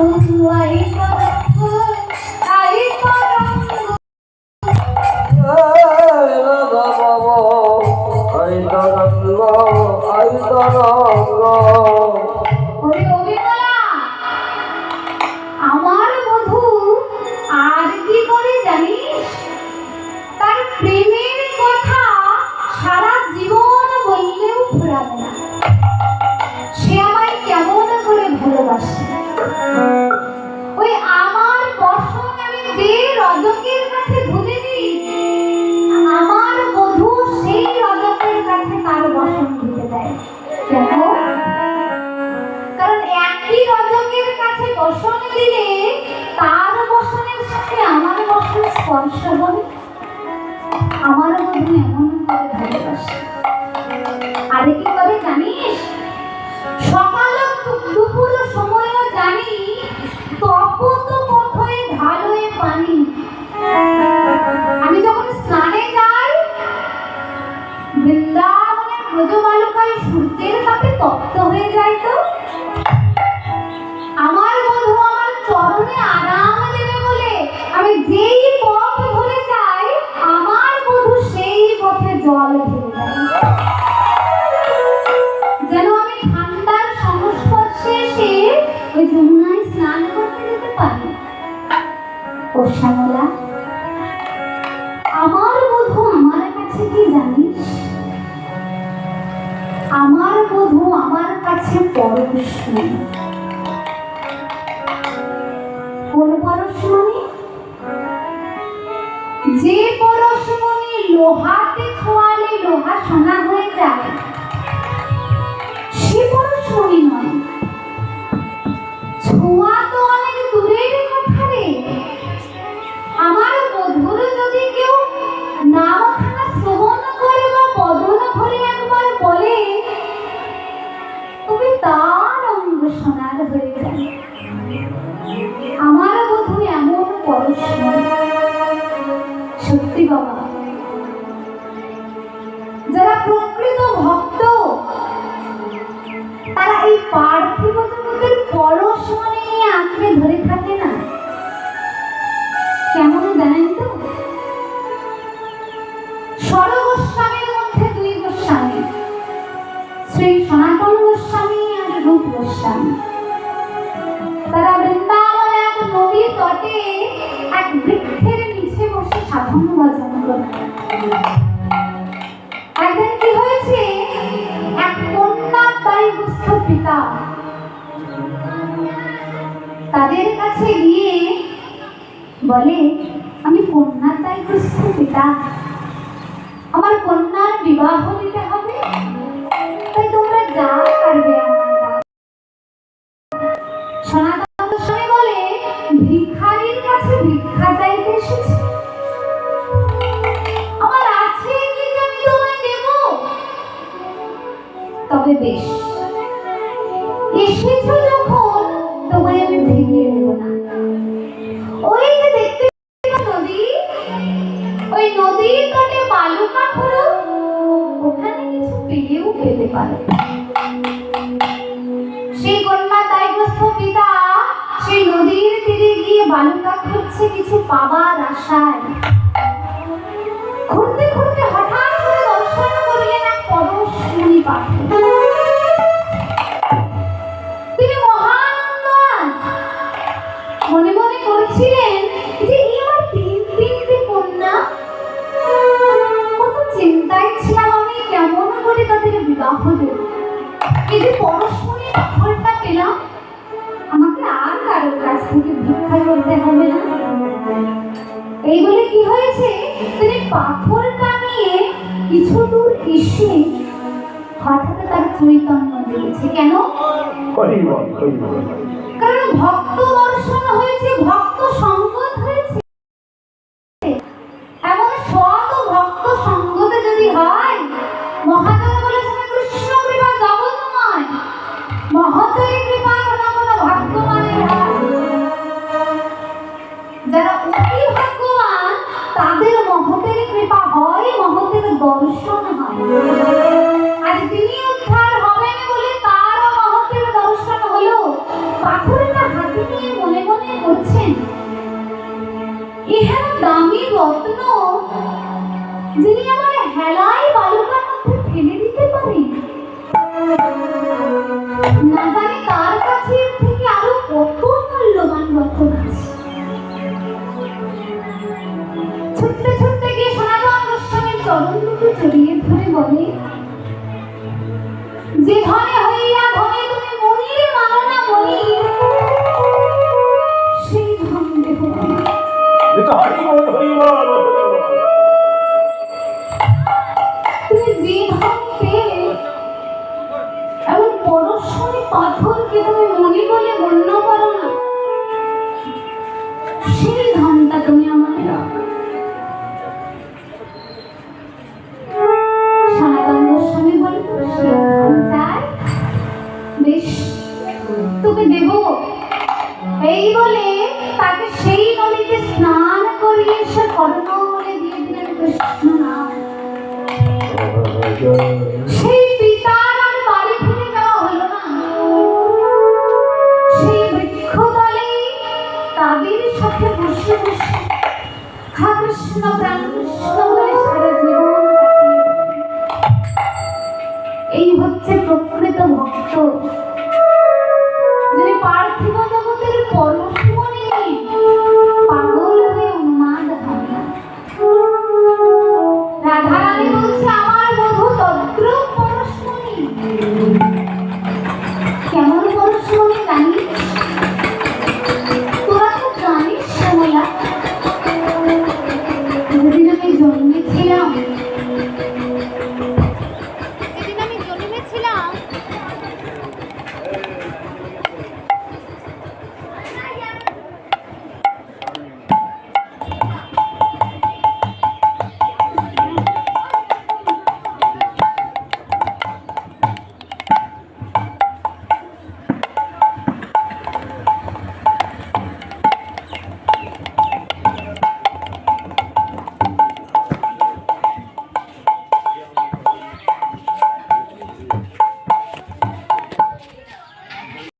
Vamos lá, um, হবে আমার বধূ এমন করে ভালোবাসে। আরে কি করে জানিস? সকাল দুপুর সময়ও জানি তপত পথে ঢালয়ে পানি। আমি যখন স্নানে যাই বৃন্দাবনের ব্রজবালকায় সূর্যের তাপে তপ্ত হয়ে যায় তো। আমার বন্ধু আমার চরণে আরাম যে পরশমণি লোহাতে খোয়ালে লোহা সোনা হয়ে যায় সে পরশমণি নয়। ছোঁয়া তো 记得吗 ভজন করত একদিন কি হয়েছে? এক কন্যা তাই দায়গ্রস্ত পিতা। তাদের কাছে গিয়ে বলে, আমি কন্যা দায়গ্রস্ত পিতা। আমার কন্যার বিবাহ দিতে হবে। তাই তোমরা যা পারবে। ওই নদীর তটে সেই কন্যা দায়গ্রস্ত পিতা, সেই নদীর তীরে গিয়ে বালুকা খুঁজছে কিছু পাবার আশায়। ঘুরতে ঘুরতে হঠাৎ করে দর্শন করলেন এক পরশমণি পাখি মনে মনে করছিলেন যে এই আমার তিন তিনটে কন্যা, কত চিন্তায় ছিলাম আমি, কেমন করে তাদের বিবাহ দেব? এই যে পরশমণি পাথরটা পেলাম, আমাকে আর কারোর কাছ থেকে ভিক্ষা করতে হবে না। এই বলে কি হয়েছে? তিনি পাথরটা নিয়ে কিছু দূর এসে হঠাৎ তার চৈতন্য জেগেছে কেন? কারণ ভক্ত দর্শন হয়েছে ভক্ত সঙ্গত হয়েছে। যিনি আমার হেলাই বালুকার মধ্যে ফেলে দিতে পারেন। না জানি তার কাছে থেকে আরও কত মূল্যবান রত্ন আছে। ছুটতে ছুটতে গিয়ে সনাতন গোস্বামীর চরণ দুটো জড়িয়ে ধরে বলে, যে ধনে হইয়া ধনে তুমি মনির মানো না মনি সেই ধন দেব। এটা হরিবল হরিবল তুমি পাথরকে তুমি মনি বলে গণ্য করো না। সেই ধনটা তুমি আমায় দাও কৃষ্ণ কৃষ্ণ বলে জীবন এই হচ্ছে প্রকৃত ভক্ত।